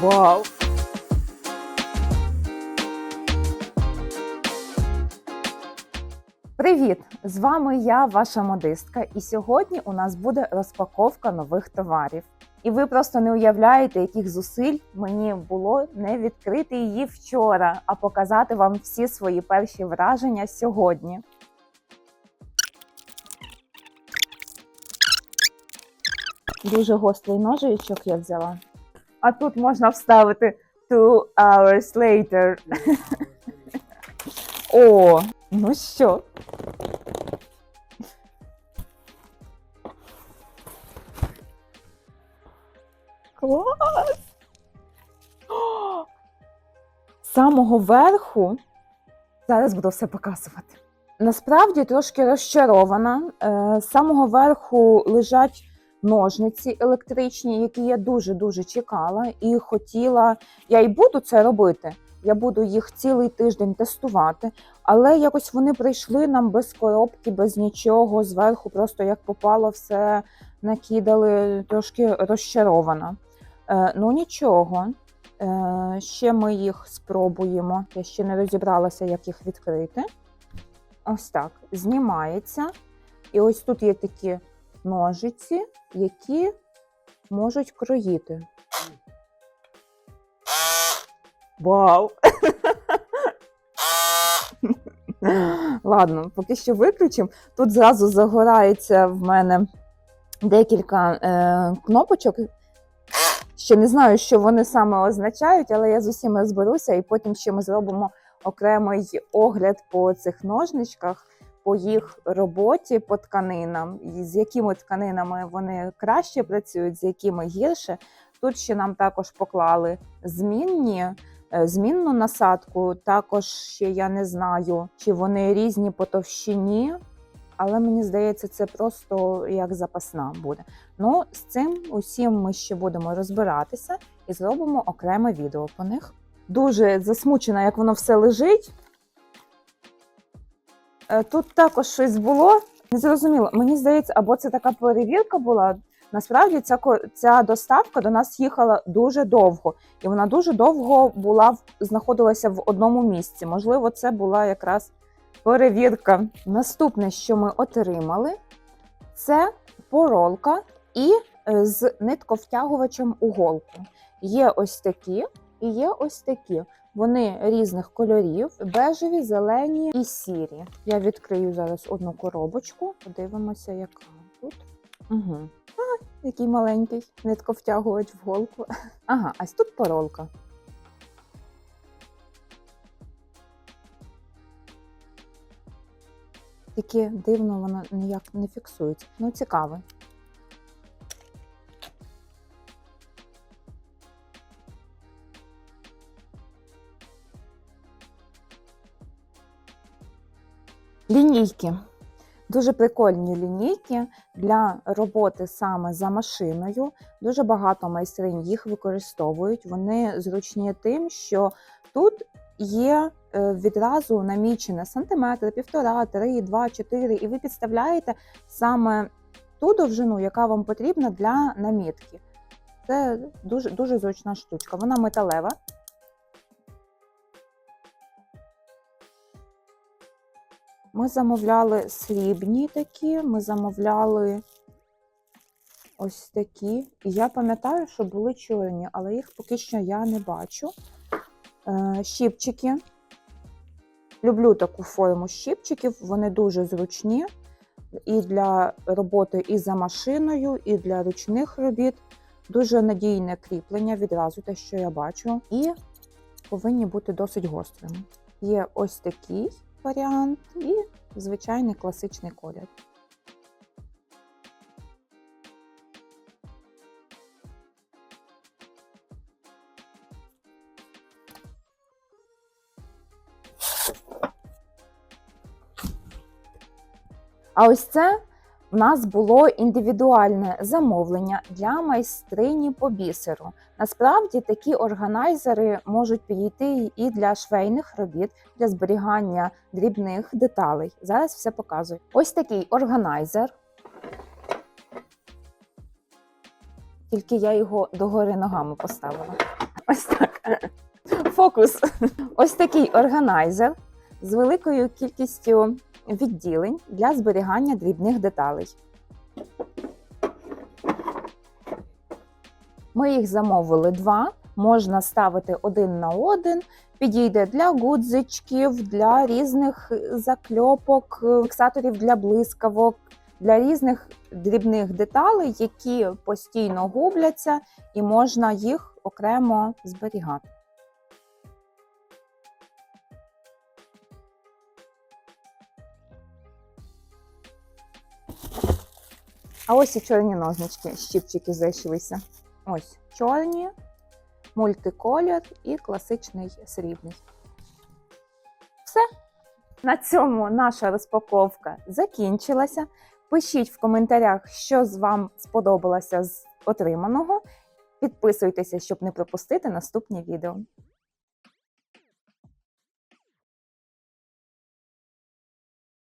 Вау! Привіт! З вами я, ваша модистка, і сьогодні у нас буде розпаковка нових товарів. І ви просто не уявляєте, яких зусиль мені було не відкрити її вчора, а показати вам всі свої перші враження сьогодні. Дуже гострий ножичок я взяла. А тут можна вставити two hours later. О, ну що? Клас! З самого верху зараз буду все показувати. Насправді трошки розчарована. Е, З самого верху лежать ножниці електричні, які я дуже-дуже чекала і хотіла. Я і буду це робити. Я буду їх цілий тиждень тестувати, але якось вони прийшли нам без коробки, без нічого. Зверху просто як попало, все накидали, трошки розчарована. Е, ну нічого. Е, ще ми їх спробуємо. Я ще не розібралася, як їх відкрити. Ось так. Знімається. І ось тут є такі ножиці, які можуть кроїти. Вау! Ладно, поки що виключимо. Тут зразу загорається в мене декілька е, кнопочок. Ще не знаю, що вони саме означають, але я з усім розберуся, і потім ще ми зробимо окремий огляд по цих ножничках, по їх роботі по тканинам, і з якими тканинами вони краще працюють, з якими гірше. Тут ще нам також поклали змінні, е, змінну насадку. Також ще я не знаю, чи вони різні по товщині, але мені здається, це просто як запасна буде. Ну, з цим усім ми ще будемо розбиратися і зробимо окреме відео по них. Дуже засмучена, як воно все лежить. Е, Тут також щось було. Не зрозуміло. Мені здається, або це така перевірка була. Насправді ця, ця доставка до нас їхала дуже довго, і вона дуже довго була знаходилася в одному місці. Можливо, це була якраз перевірка. Наступне, що ми отримали, це поролка і е, з нитковтягувачем у голку. Є ось такі і є ось такі. Вони різних кольорів: бежеві, зелені і сірі. Я відкрию зараз одну коробочку. Подивимося, яка тут. Угу. А, який маленький нитковтягувач в голку. Ага, ось тут поролка. Тільки дивно, воно ніяк не фіксується. Ну, цікаве. Лінійки. Дуже прикольні лінійки для роботи саме за машиною. Дуже багато майстринь їх використовують. Вони зручні тим, що тут є е, відразу намічене сантиметр, півтора, три, два, чотири, і ви підставляєте саме ту довжину, яка вам потрібна для намітки. Це дуже, дуже зручна штучка. Вона металева. Ми замовляли срібні такі, ми замовляли ось такі. І я пам'ятаю, що були чорні, але їх поки що я не бачу. Е, щіпчики. Люблю таку форму щіпчиків, вони дуже зручні і для роботи і за машиною, і для ручних робіт. Дуже надійне кріплення, відразу те, що я бачу, і повинні бути досить гострими. Є ось такий варіант і звичайний класичний колір. А ось це в нас було індивідуальне замовлення для майстрині по бісеру. Насправді такі органайзери можуть підійти і для швейних робіт, для зберігання дрібних деталей. Зараз все показую. Ось такий органайзер. Тільки я його догори ногами поставила. Ось так. Фокус. Ось такий органайзер з великою кількістю відділень для зберігання дрібних деталей. Ми їх замовили два. Можна ставити один на один. Підійде для гудзичків, для різних закльопок, фіксаторів для блискавок, для різних дрібних деталей, які постійно губляться, і можна їх окремо зберігати. А ось і чорні ножнички, щіпчики зайшлися. Ось чорні, мультиколір і класичний срібний. Все. На цьому наша розпаковка закінчилася. Пишіть в коментарях, що з вам сподобалося з отриманого. Підписуйтеся, щоб не пропустити наступні відео.